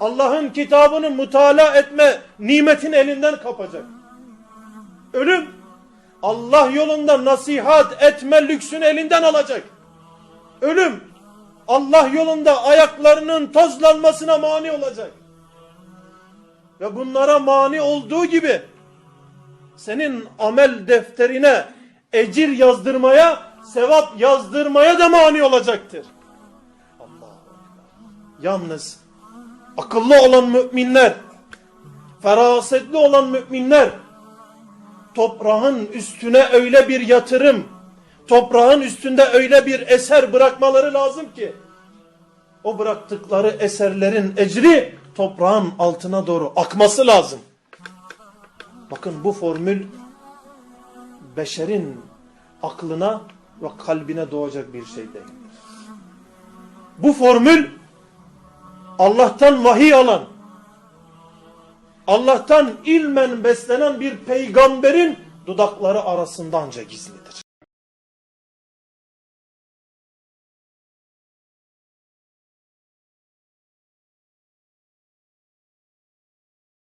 Allah'ın kitabını mutala etme nimetin elinden kapacak. Ölüm Allah yolunda nasihat etme lüksünü elinden alacak. Ölüm Allah yolunda ayaklarının tozlanmasına mani olacak. Ve bunlara mani olduğu gibi senin amel defterine ecir yazdırmaya, sevap yazdırmaya da mani olacaktır. Yalnız akıllı olan müminler, ferasetli olan müminler toprağın üstüne öyle bir yatırım, toprağın üstünde öyle bir eser bırakmaları lazım ki o bıraktıkları eserlerin ecri toprağın altına doğru akması lazım. Bakın bu formül beşerin aklına ve kalbine doğacak bir şey değil. Bu formül Allah'tan vahiy alan, Allah'tan ilmen beslenen bir peygamberin dudakları arasında anca gizlidir.